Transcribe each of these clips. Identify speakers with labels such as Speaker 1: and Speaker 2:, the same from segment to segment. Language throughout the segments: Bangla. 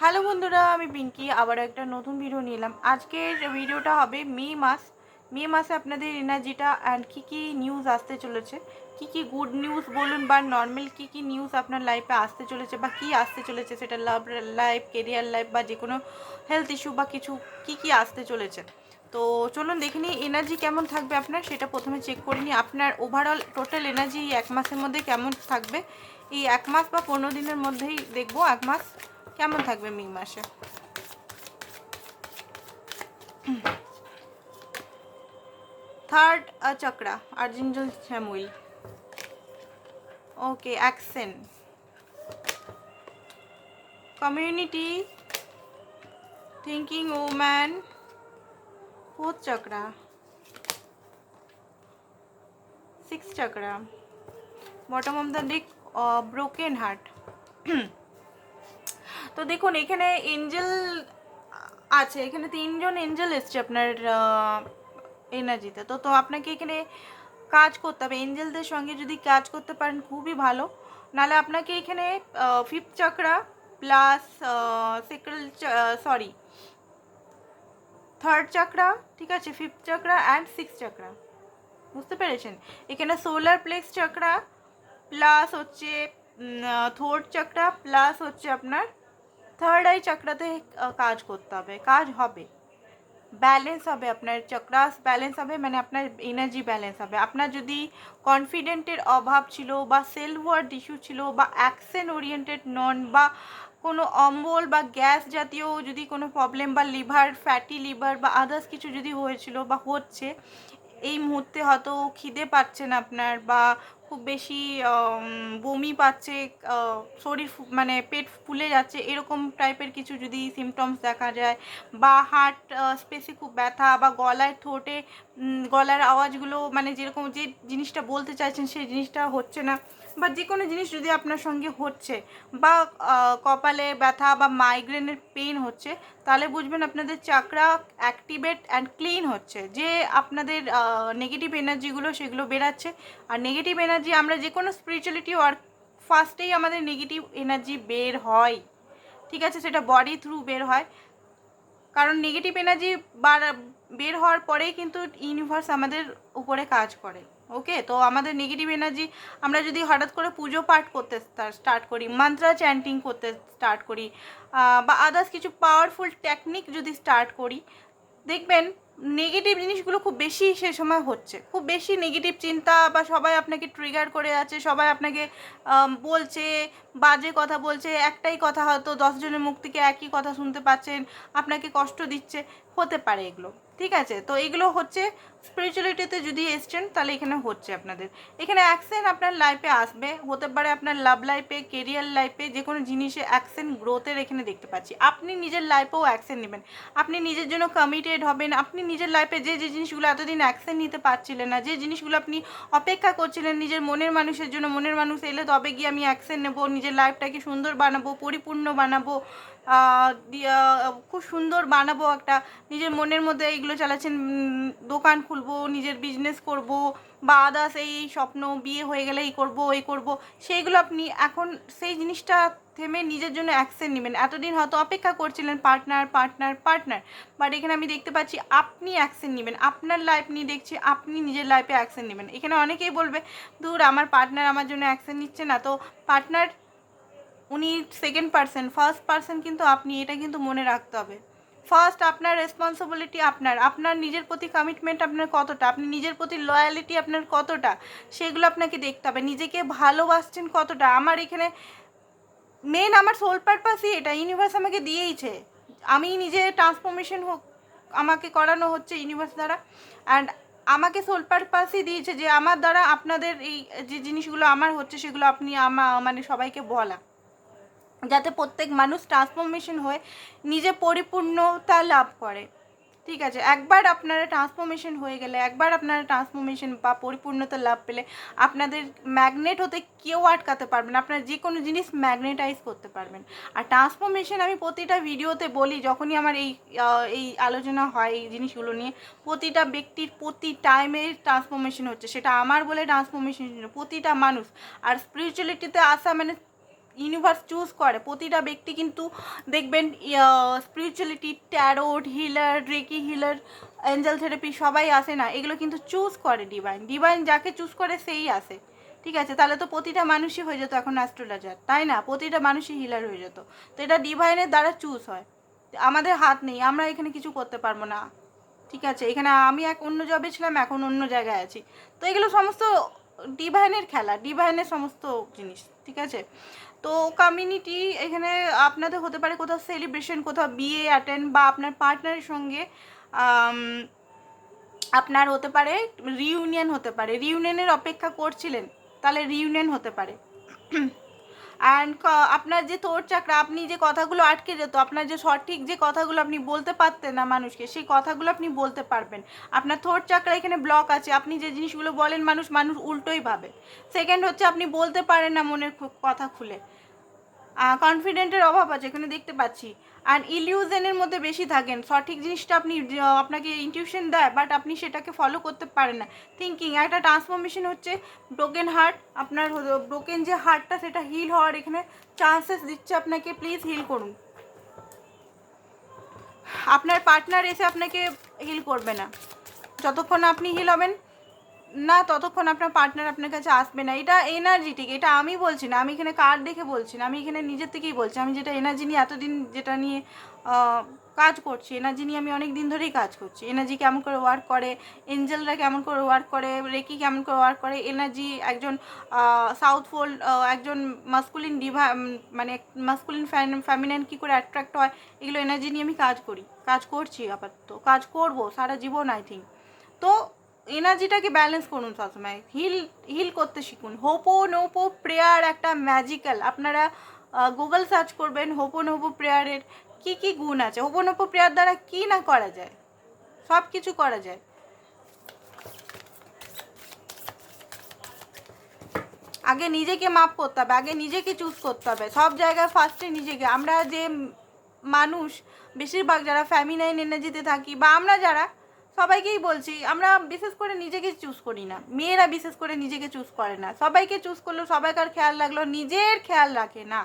Speaker 1: হ্যালো বন্ধুরা, আমি পিঙ্কি আবার একটা নতুন ভিডিও নিলাম আজকের ভিডিওটা হবে মে মাস। মে মাসে আপনাদের এনার্জিটা অ্যান্ড কী কী নিউজ আসতে চলেছে? কি কি গুড নিউজ বলুন বা নর্মাল কি কি নিউজ আপনার লাইফে আসতে চলেছে বা কি আসতে চলেছে সেটা লাভ লাইফ কেরিয়ার লাইফ বা যে কোনো হেলথ ইস্যু বা কিছু কি কি আসতে চলেছে। তো চলুন দেখে নিই এনার্জি কেমন থাকবে আপনার, সেটা প্রথমে চেক করে নিই আপনার ওভারঅল টোটাল এনার্জি এই এক মাসের মধ্যে কেমন থাকবে। এই এক মাস বা পনেরো দিনের মধ্যেই দেখব, এক মাস কেমন থাকবে মে মাসে? থার্ড চক্রা আর্জেন্টল শ্যামুইল okay action community thinking woman fourth chakra. Six chakra. Bottom of the broken heart তো দেখুন, এখানে এঞ্জেল আছে এখানে তিনজন এঞ্জেল এসছে আপনার এনার্জিতে। তো তো আপনাকে এখানে কাজ করতে হবে। এঞ্জেলদের সঙ্গে যদি কাজ করতে পারেন, খুবই ভালো। নাহলে আপনাকে এখানে fifth chakra plus second sorry third chakra ঠিক আছে fifth chakra and six chakra বুঝতে পেরেছেন? এখানে সোলার প্লেক্স চাকরা প্লাস হচ্ছে থোর্ড চাকরা প্লাস হচ্ছে আপনার থার্ড আই চাকরাতে কাজ করতে হবে, কাজ হবে। ব্যালেন্স হবে আপনার চক্রাস ব্যালেন্স হবে মানে আপনার এনার্জি ব্যালেন্স হবে। আপনার যদি কনফিডেন্টের অভাব ছিল বা সেলফ ওয়ার্ড ইস্যু ছিল বা অ্যাকশন ওরিয়েন্টেড নন বা কোনো অম্বল বা গ্যাস জাতীয় যদি কোনো প্রবলেম বা লিভার ফ্যাটি লিভার বা আদার্স কিছু যদি হয়েছিল বা হচ্ছে, এই মুহূর্তে হয়তো খিদে পাচ্ছেন আপনার বা খুব বেশি বমি পাচ্ছে শরীর মানে পেট ফুলে যাচ্ছে, এরকম টাইপের কিছু যদি সিমটমস দেখা যায় বা হার্ট স্পেসে খুব ব্যথা বা গলায় ঠোঁটে গলার আওয়াজগুলো মানে যেরকম যে জিনিসটা বলতে চাইছেন সেই জিনিসটা হচ্ছে না। বা যে কোনো জিনিস যদি আপনার সঙ্গে হচ্ছে বা কপালে ব্যথা বা মাইগ্রেনের পেন হচ্ছে, তাহলে বুঝবেন আপনাদের চাকরা অ্যাক্টিভেট অ্যান্ড ক্লিন হচ্ছে। যে আপনাদের নেগেটিভ এনার্জিগুলো সেগুলো বেরাচ্ছে। আর নেগেটিভ এনার্জি আমরা যে কোনো স্পিরিচুয়ালিটি ওয়ার্ক ফার্স্টেই আমাদের নেগেটিভ এনার্জি বের হয়। ঠিক আছে? সেটা বডি থ্রু বের হয়। কারণ নেগেটিভ এনার্জি বার বের হওয়ার পরেই কিন্তু ইউনিভার্স আমাদের উপরে কাজ করে। ওকে? তো আমাদের নেগেটিভ এনার্জি আমরা যদি হঠাৎ করে পুজো পাঠ করতে স্টার্ট করি মন্ত্রা চ্যান্টিং করতে স্টার্ট করি বা আদার্স কিছু পাওয়ারফুল টেকনিক যদি স্টার্ট করি, দেখবেন নেগেটিভ জিনিসগুলো খুব বেশি সে সময় হচ্ছে। খুব বেশি নেগেটিভ চিন্তা বা সবাই আপনাকে ট্রিগার করে আছে, সবাই আপনাকে বলছে বাজে কথা বলছে, একটাই কথা হয়তো দশজনের মুখ থেকে একই কথা শুনতে পাচ্ছেন, আপনাকে কষ্ট দিচ্ছে, হতে পারে এগুলো, ঠিক আছে? তো এগুলো হচ্ছে স্পিরিচুয়ালিটিতে যদি এসছেন, তাহলে এখানে হচ্ছে আপনাদের। এখানে অ্যাকশন আপনার লাইফে আসবে, হতে পারে আপনার লাভ লাইফে কেরিয়ার লাইফে যে কোনো জিনিসে অ্যাকশন গ্রোথের এখানে দেখতে পাচ্ছি। আপনি নিজের লাইফেও অ্যাকশন নেবেন। আপনি নিজের জন্য কমিটেড হবেন, আপনি নিজের লাইফে যে যে জিনিসগুলো এতদিন অ্যাকশন নিতে পারছিলেন না, যে জিনিসগুলো আপনি অপেক্ষা করছিলেন নিজের মনের মানুষের জন্য, মনের মানুষ এলে তবে গিয়ে আমি অ্যাকশন নেব, নিজের লাইফটাকে সুন্দর বানাবো, পরিপূর্ণ বানাবো খুব সুন্দর বানাবো একটা, নিজের মনের মধ্যে এইগুলো চালাচ্ছেন দোকান খুলবো, নিজের বিজনেস করব, বা আদার্স এই স্বপ্ন, বিয়ে হয়ে গেলে এই করব এই করব, সেইগুলো আপনি এখন সেই জিনিসটা থেমে নিজের জন্য অ্যাকশন নেবেন। এতদিন হয়তো অপেক্ষা করছিলেন পার্টনার পার্টনার পার্টনার বাট এখানে আমি দেখতে পাচ্ছি আপনি অ্যাকশন নেবেন, আপনার লাইফ নিয়ে দেখছি, আপনি নিজের লাইফে অ্যাকশন নেবেন। এখানে অনেকেই বলবে, দূর, আমার পার্টনার আমার জন্য অ্যাকশন নিচ্ছে না। তো পার্টনার উনি সেকেন্ড পার্সন ফার্স্ট পার্সন কিন্তু আপনি, এটা কিন্তু মনে রাখতে হবে। ফার্স্ট আপনার রেসপন্সিবিলিটি আপনার আপনার নিজের প্রতি কমিটমেন্ট আপনার কতটা, আপনি নিজের প্রতি লয়ালিটি আপনার কতটা, সেগুলো আপনাকে দেখতে হবে। নিজেকে ভালোবাসছেন কতটা, আমার এখানে মেন আমার সোল পারপাসই এটা ইউনিভার্স আমাকে দিয়েইছে। আমি নিজে ট্রান্সফরমেশন হোক, আমাকে করানো হচ্ছে ইউনিভার্স দ্বারা। অ্যান্ড আমাকে সোল পারপাসই দিয়েছে যে আমার দ্বারা আপনাদের এই যে জিনিসগুলো আমার হচ্ছে, সেগুলো আপনি আমা মানে সবাইকে বলা। যাতে প্রত্যেক মানুষ ট্রান্সফরমেশন হয়ে নিজে পরিপূর্ণতা লাভ করে। ঠিক আছে? একবার আপনারা ট্রান্সফরমেশন হয়ে গেলে, একবার আপনারা ট্রান্সফরমেশন বা পরিপূর্ণতা লাভ পেলে আপনাদের ম্যাগনেট হতে কেউ আটকাতে পারবেন আপনারা যে কোনো জিনিস ম্যাগনেটাইজ করতে পারবেন। আর ট্রান্সফরমেশন আমি প্রতিটা ভিডিওতে বলি, যখনই আমার এই এই আলোচনা হয়, এই জিনিসগুলো নিয়ে, প্রতিটা ব্যক্তির প্রতি টাইমে ট্রান্সফরমেশন হচ্ছে। সেটা আমার বলে ট্রান্সফরমেশন প্রতিটা মানুষ। আর স্পিরিচুয়ালিটিতে আসা মানে ইউনিভার্স চুজ করে। প্রতিটা ব্যক্তি কিন্তু দেখবেন spirituality tarot healer reiki healer angel therapy সবাই আসে না। এগুলো কিন্তু চুজ করে ডিভাইন ডিভাইন যাকে চুজ করে সেই আসে। ঠিক আছে? তাহলে তো প্রতিটা মানুষই হয়ে যেত এখন অ্যাস্ট্রোলজার তাই না? প্রতিটা মানুষই হিলার হয়ে যেত। তো এটা ডিভাইনের দ্বারা চুজ হয়। আমাদের হাত নেই, আমরা এখানে কিছু করতে পারব না। ঠিক আছে? এখানে আমি এক, অন্য জবে ছিলাম, এখন অন্য জায়গায় আছি। তো এগুলো সমস্ত ডিভাইনের খেলা ডিভাইনের সমস্ত জিনিস, ঠিক আছে? তো কমিউনিটি এখানে আপনাদের হতে পারে কোথাও সেলিব্রেশন কোথাও বিয়ে অ্যাটেন্ড বা আপনার পার্টনারের সঙ্গে আপনার হতে পারে রিউনিয়ন হতে পারে। রিউনিয়নের অপেক্ষা করছিলেন, তাহলে রিউনিয়ন হতে পারে। অ্যান্ড আপনার যে তোর চাকরা, আপনি যে কথাগুলো আটকে যেত, আপনার যে সঠিক যে কথাগুলো আপনি বলতে পারতেন না মানুষকে, সেই কথাগুলো আপনি বলতে পারবেন। আপনার থোর চাকরা এখানে ব্লক আছে, আপনি যে জিনিসগুলো বলেন মানুষ মানুষ উল্টোই ভাবে। সেকেন্ড হচ্ছে, আপনি বলতে পারেন না মনের কথা খুলে। কনফিডেন্টের অভাব আছে, এখানে দেখতে পাচ্ছি। আর ইলিউজনের মধ্যে বেশি থাকেন। সঠিক জিনিসটা আপনি আপনাকে ইনটিউশন দেয় বাট আপনি সেটাকে ফলো করতে পারেন না। থিঙ্কিং একটা ট্রান্সফরমেশন হচ্ছে ব্রোকেন হার্ট আপনার ব্রোকেন যে হার্টটা সেটা হিল হওয়ার এখানে চান্সেস দিচ্ছে আপনাকে। প্লিজ হিল করুন। আপনার পার্টনার এসে আপনাকে হিল করবে না। যতক্ষণ আপনি হিল হবেন না, ততক্ষণ আপনার পার্টনার আপনার কাছে আসবে না। এটা এনার্জিটিক এটা আমি বলছি না, আমি এখানে কার্ড দেখে বলছি না, আমি এখানে নিজের থেকেই বলছি। আমি যেটা এনার্জি নিয়ে এতদিন যেটা নিয়ে কাজ করছি এনার্জি নিয়ে আমি অনেক দিন ধরেই কাজ করছি। এনার্জি কেমন করে ওয়ার্ক করে এঞ্জেলরা কেমন করে ওয়ার্ক করে, রেকি কেমন করে ওয়ার্ক করে এনার্জি একজন সাউথ ফোল একজন মাস্কুলিন ডিভা মানে মাস্কুলিন ফ্যামিনাইন কী করে অ্যাট্রাক্ট হয়, এগুলো এনার্জি নিয়ে আমি কাজ করি। কাজ করছি আপাতত, কাজ করব সারা জীবন আই থিঙ্ক তো এনার্জিটাকে ব্যালেন্স করুন সবসময়। হিল হিল করতে শিখুন। হোপো নোপো প্রেয়ার একটা ম্যাজিক্যাল আপনারা গুগল সার্চ করবেন হোপো নোপো প্রেয়ারের কি কি গুণ আছে। হোপো নোপো প্রেয়ার দ্বারা কি না করা যায়? সব কিছু করা যায়। আগে নিজেকে মাপ করতে হবে, আগে নিজেকে চুজ করতে হবে। সব জায়গায় ফার্স্টে নিজেকে। আমরা যে মানুষ, বেশিরভাগ যারা ফ্যামিনাইন এনার্জিতে থাকি বা আমরা যারা সবাইকেই বলছি, আমরা বিশেষ করে নিজেকে চুজ করি না। মেয়েরা বিশেষ করে নিজেকে চুজ করে না। সবাইকে চুজ করল সবাইকার খেয়াল রাখল নিজের খেয়াল রাখে না।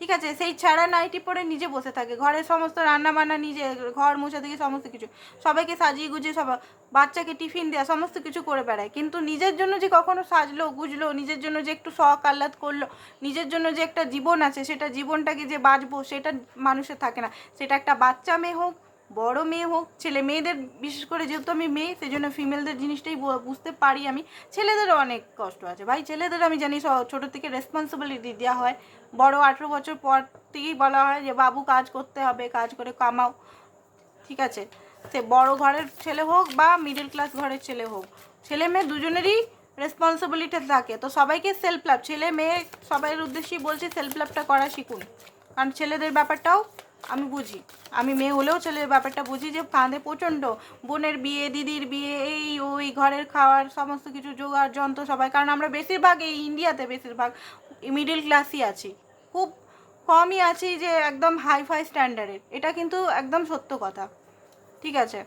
Speaker 1: ঠিক আছে? সেই ছাড়া নাইটি পরে নিজে বসে থাকে। ঘরের সমস্ত রান্না বান্না নিজে, ঘর মোছা থেকে সমস্ত কিছু। সবাইকে সাজিয়ে গুজিয়ে সব বাচ্চাকে টিফিন দেওয়া সমস্ত কিছু করে বেড়ায়। কিন্তু নিজের জন্য যে কখনো সাজলো, গুজলো, নিজের জন্য যে একটু শখ আহ্লাদ করল, নিজের জন্য যে একটা জীবন আছে, সেটা জীবনটাকে যে বাঁচবো, সেটা মানুষের থাকে না। সেটা একটা বাচ্চা মেয়ে হোক বড় মেয়ে হোক, ছেলে, মেয়েদের বিশেষ করে যেহেতু আমি মেয়ে সেই জন্য ফিমেলদের জিনিসটাই বুঝতে পারি আমি। ছেলেদেরও অনেক কষ্ট আছে। ভাই, ছেলেদের আমি জানি ছোটো থেকে রেসপন্সিবিলিটি দেওয়া হয়। বড় আঠেরো বছর পর থেকেই বলা হয় যে, বাবু, কাজ করতে হবে, কাজ করে কামাও। ঠিক আছে? সে বড় ঘরের ছেলে হোক বা মিডল ক্লাস ঘরের ছেলে হোক, ছেলে মেয়ে দুজনেরই রেসপন্সিবিলিটি থাকে। তো সবাইকে সেলফ লাভ ছেলে, মেয়ে সবাইয়ের উদ্দেশ্যেই বলছি সেলফ লাভটা করা শিখুন। কারণ ছেলেদের ব্যাপারটাও আমি বুঝি। আমি মেয়ে হলেও ছেলের ব্যাপারটা বুঝি যে কাঁধে প্রচণ্ড। বোনের বিয়ে, দিদির বিয়ে, এই, ওই, ঘরের খাওয়ার, সমস্ত কিছু, জোগাড়, যন্ত্র সবাই। কারণ আমরা বেশিরভাগ এই ইন্ডিয়াতে বেশিরভাগ মিডিল ক্লাসই আছি। খুব কমই আছি যে একদম হাই ফাই স্ট্যান্ডার্ডের এটা কিন্তু একদম সত্য কথা। ঠিক আছে?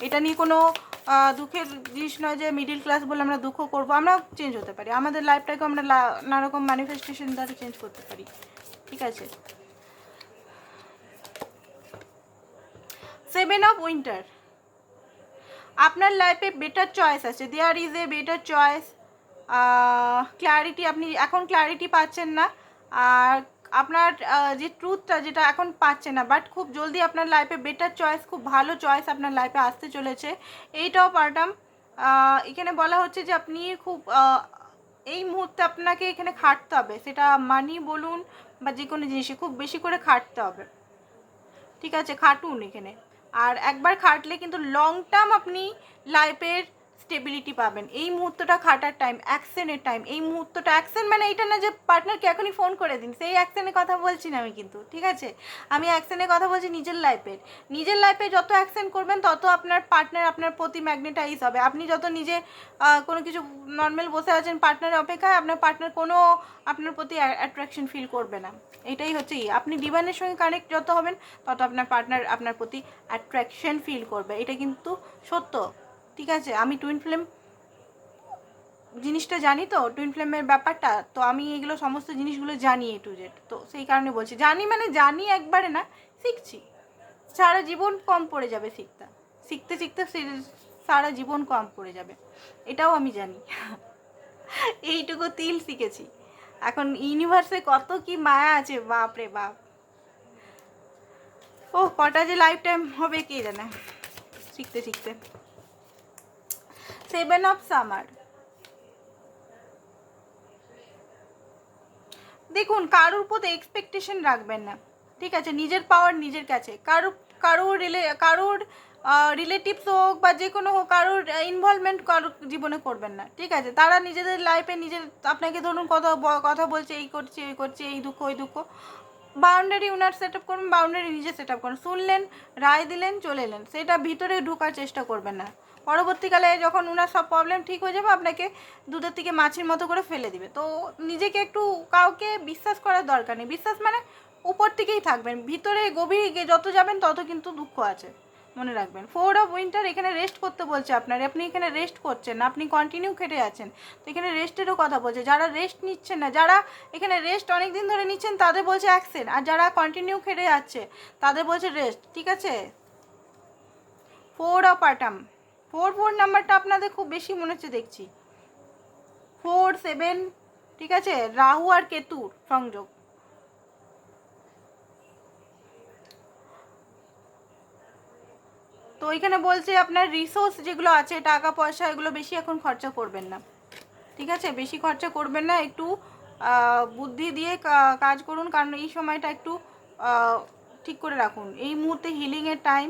Speaker 1: এটা নিয়ে কোনো দুঃখের জিনিস নয় যে মিডিল ক্লাস বলে আমরা দুঃখ করব। আমরা চেঞ্জ হতে পারি। আমাদের লাইফটাকে আমরা লা- নানা রকম ম্যানিফেস্টেশন দ্বারা চেঞ্জ করতে পারি। ঠিক আছে? সেভেন অফ উইন্টার আপনার লাইফে বেটার চয়েস আছে। There is a better choice clarity আপনি এখন ক্ল্যারিটি পাচ্ছেন না। আর আপনার যে ট্রুথটা যেটা এখন পাচ্ছে না বাট খুব জলদি আপনার লাইফে বেটার চয়েস খুব ভালো চয়েস আপনার লাইফে আসতে চলেছে। এইটাও পারটাম এখানে বলা হচ্ছে যে আপনি খুব এই মুহূর্তে আপনাকে এখানে খাটতে হবে। সেটা মানি বলুন বা যে কোনো জিনিসে খুব বেশি করে খাটতে হবে। ঠিক আছে, খাটুন এখানে। আর একবার খাটলে কিন্তু লং টার্ম আপনি লাইফের স্টেবিলিটি পাবেন। এই মুহূর্তটা খাটার টাইম অ্যাকশনের টাইম এই মুহূর্তটা অ্যাকশন মানে এটা না যে পার্টনারকে এখনই ফোন করে দিন। সেই অ্যাকশনের কথা বলছি না আমি কিন্তু, ঠিক আছে? আমি অ্যাকশনের কথা বলছি নিজের লাইফের নিজের লাইফে যত অ্যাকশন করবেন, তত আপনার পার্টনার আপনার প্রতি ম্যাগনেটাইজ হবে। আপনি যত নিজে কোনো কিছু নর্মাল বসে আছেন পার্টনারের অপেক্ষায়, আপনার পার্টনার কোনো আপনার প্রতি অ্যাট্রাকশন ফিল করবে না। এটাই হচ্ছে ই আপনি ডিভাইনের সঙ্গে কানেক্ট যত হবেন, তত আপনার পার্টনার আপনার প্রতি অ্যাট্রাকশন ফিল করবে। এটা কিন্তু সত্য। ঠিক আছে, আমি টুইন ফ্লেম জিনিসটা জানি তো টুইন ফ্লেমের ব্যাপারটা, তো আমি এগুলো সমস্ত জিনিসগুলো জানি এ টু জেড তো সেই কারণে বলছি। জানি মানে জানি একবারে না, শিখছি। সারা জীবন কম পড়ে যাবে শিখতে। শিখতে শিখতে সারা জীবন কম পড়ে যাবে। এটাও আমি জানি। এইটুকু তিল শিখেছি। এখন ইউনিভার্সে কত কি মায়া আছে, বাপ রে বাপ। ও কটা যে লাইফ টাইম হবে কে জানে। শিখতে শিখতে। Seven of summer. দেখুন, কারোর প্রতি এক্সপেকটেশন রাখবেন না। ঠিক আছে, নিজের পাওয়ার নিজের কাছে। কারোর কারোর রিলে কারোর রিলেটিভস হোক বা যে কোনো হোক, কারোর ইনভলভমেন্ট কারোর জীবনে করবেন না। ঠিক আছে, তারা নিজেদের লাইফে নিজের, আপনাকে ধরুন কথা কথা বলছে, এই করছে এই করছে, এই দুঃখ, ওই দুঃখ। বাউন্ডারি উনার সেট আপ করুন বাউন্ডারি নিজে সেট আপ করুন। শুনলেন, রায় দিলেন, চলে এলেন। সেটা ভিতরে ঢোকার চেষ্টা করবেন না। পরবর্তীকালে যখন ওনার সব প্রবলেম ঠিক হয়ে যাবে, আপনাকে দুধের থেকে মাছের মতো করে ফেলে দিবে। তো নিজেকে একটু কাউকে বিশ্বাস করার দরকার নেই। বিশ্বাস মানে উপর থেকেই থাকবেন। ভিতরে গভীর যত যাবেন, তত কিন্তু দুঃখ আছে। মনে রাখবেন। ফোর অফ উইন্টার এখানে রেস্ট করতে বলছে আপনার। আপনি এখানে রেস্ট করছেন না, আপনি কন্টিনিউ খেটে আছেন। তো এখানে রেস্টেরও কথা বলছে। যারা রেস্ট নিচ্ছেন না, যারা এখানে রেস্ট অনেক দিন ধরে নিচ্ছেন, তাদের বলছে অ্যাক্সেন আর যারা কন্টিনিউ খেটে যাচ্ছে, তাদের বলছে রেস্ট ঠিক আছে? Four of autumn four four নাম্বারটা আপনাদের খুব বেশি মনে হচ্ছে দেখছি। ফোর সেভেন, ঠিক আছে? রাহু আর কেতুর সংযোগ। তো এখানে বলছে আপনার রিসোর্স যেগুলো আছে, টাকা, পয়সা, এগুলো বেশি এখন খরচা করবেন না। ঠিক আছে? বেশি খরচা করবেন না, একটু বুদ্ধি দিয়ে কাজ করুন, কারণ এই সময়টা একটু ঠিক করে রাখুন। এই মুহূর্তে হিলিংয়ের টাইম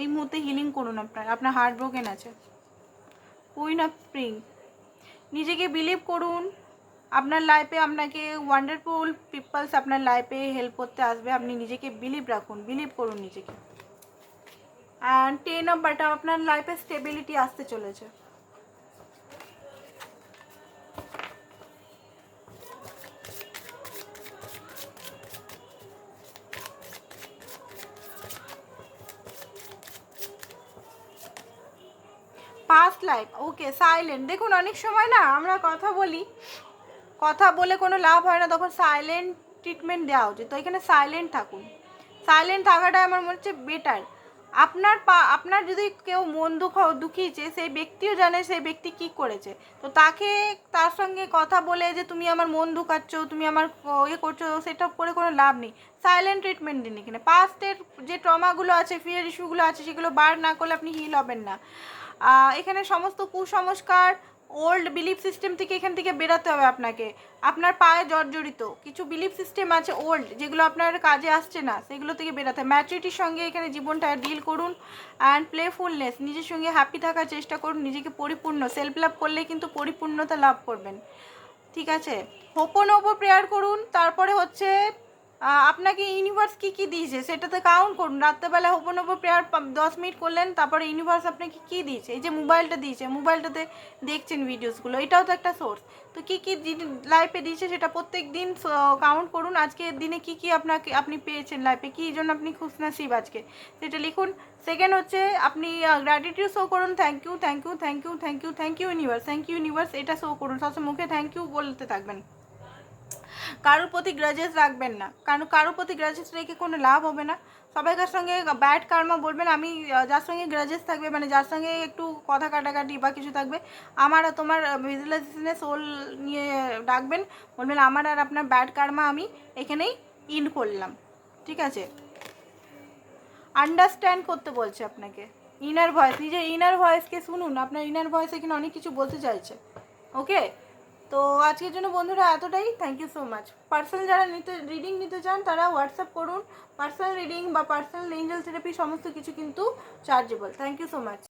Speaker 1: এই মুহূর্তে হিলিং করুন আপনার। আপনার হার্ট ব্রোকেন আছে। কুইন অফ স্প্রিং নিজেকে বিলিভ করুন। আপনার লাইফে আপনাকে ওয়ান্ডারফুল পিপলস আপনার লাইফে হেল্প করতে আসবে। আপনি নিজেকে বিলিভ রাখুন। বিলিভ করুন নিজেকে। অ্যান্ড টেন অফ বাটা আপনার লাইফে স্টেবিলিটি আসতে চলেছে। লাইফ ওকে সাইলেন্ট দেখুন, অনেক সময় না আমরা কথা বলি, কথা বলে কোনো লাভ হয় না, তখন সাইলেন্ট ট্রিটমেন্ট দেওয়া উচিত। তো এখানে সাইলেন্ট থাকুন। সাইলেন্ট থাকাটা আমার মনে হচ্ছে বেটার আপনার পা, আপনার যদি কেউ মন দুঃখ, দুঃখিয়েছে, সেই ব্যক্তিও জানে সেই ব্যক্তি কি করেছে। তো তাকে, তার সঙ্গে কথা বলে যে, তুমি আমার মন দুখাচ্ছ, তুমি আমার ইয়ে করছ, সেটা করে কোনো লাভ নেই। সাইলেন্ট ট্রিটমেন্ট দিন এখানে। পাস্টের যে ট্রমাগুলো আছে ফিয়ার ইস্যুগুলো আছে, সেগুলো বার না করলে আপনি হিল হবেন না। এখানে সমস্ত কুসংস্কার ওল্ড বিলিফ সিস্টেম থেকে এখান থেকে বেরোতে হবে আপনাকে। আপনার পায়ে জর্জরিত। কিছু বিলিফ সিস্টেম আছে ওল্ড যেগুলো আপনার কাজে আসছে না, সেগুলো থেকে বেরোতে হবে। ম্যাচুরিটির সঙ্গে এখানে জীবনটা ডিল করুন অ্যান্ড প্লেফুলনেস নিজের সঙ্গে হ্যাপি থাকার চেষ্টা করুন, নিজেকে পরিপূর্ণ সেলফ লাভ করলে কিন্তু পরিপূর্ণতা লাভ করবেন। ঠিক আছে? হোপন ওপর প্রেয়ার করুন, তারপরে হচ্ছে আপনাকে ইউনিভার্স কি কি দিয়েছে? সেটাতে কাউন্ট করুন। রাত্রেবেলা হোপন ওপর প্রেয়ার দশ মিনিট করলেন, তারপরে ইউনিভার্স আপনাকে কি দিয়েছে? এই যে মোবাইলটা দিয়েছে মোবাইলটাতে দেখছেন ভিডিওসগুলো এটাও তো একটা সোর্স তো কী কি লাইফে দিয়েছে সেটা প্রত্যেক দিন কাউন্ট করুন। আজকের দিনে কি কি আপনাকে, আপনি পেয়েছেন লাইফে কি জন্য আপনি খুশনাসিব আজকে? সেটা লিখুন। সেকেন্ড হচ্ছে, আপনি গ্র্যাটিটিউড শো করুন। Thank you thank you thank you thank you thank you universe thank you universe এটা শো করুন। সবসময় মুখে থ্যাংক ইউ বলতে থাকবেন। কারোর প্রতি গ্রাজেস রাখবেন না। কারণ কারোর প্রতি গ্রাজেস রেখে কোনো লাভ হবে না। সবাইকার সঙ্গে ব্যাড কার্মা বলবেন, আমি যার সঙ্গে গ্রাজেস থাকবে মানে যার সঙ্গে একটু কথা কাটাকাটি বা কিছু থাকবে, আমার আর তোমার ভিজুয়ালাইজেশনে সোল নিয়ে ডাকবেন, বলবেন, আমার আর আপনার ব্যাড কার্মা আমি এখানেই ইন করলাম। ঠিক আছে? আন্ডারস্ট্যান্ড করতে বলছে আপনাকে। ইনার ভয়েস নিজের ইনার ভয়েসকে শুনুন। আপনার ইনার ভয়েস এখানে অনেক কিছু বলতে চাইছে। ওকে তো আজকের জন্য বন্ধুরা এতটাই। Thank you so much personal যারা নিতে রিডিং নিতে চান, তারা হোয়াটসঅ্যাপ করুন। পার্সোনাল রিডিং বা পার্সোনাল এঞ্জেল থেরাপি সমস্ত কিছু কিন্তু chargeable thank you so much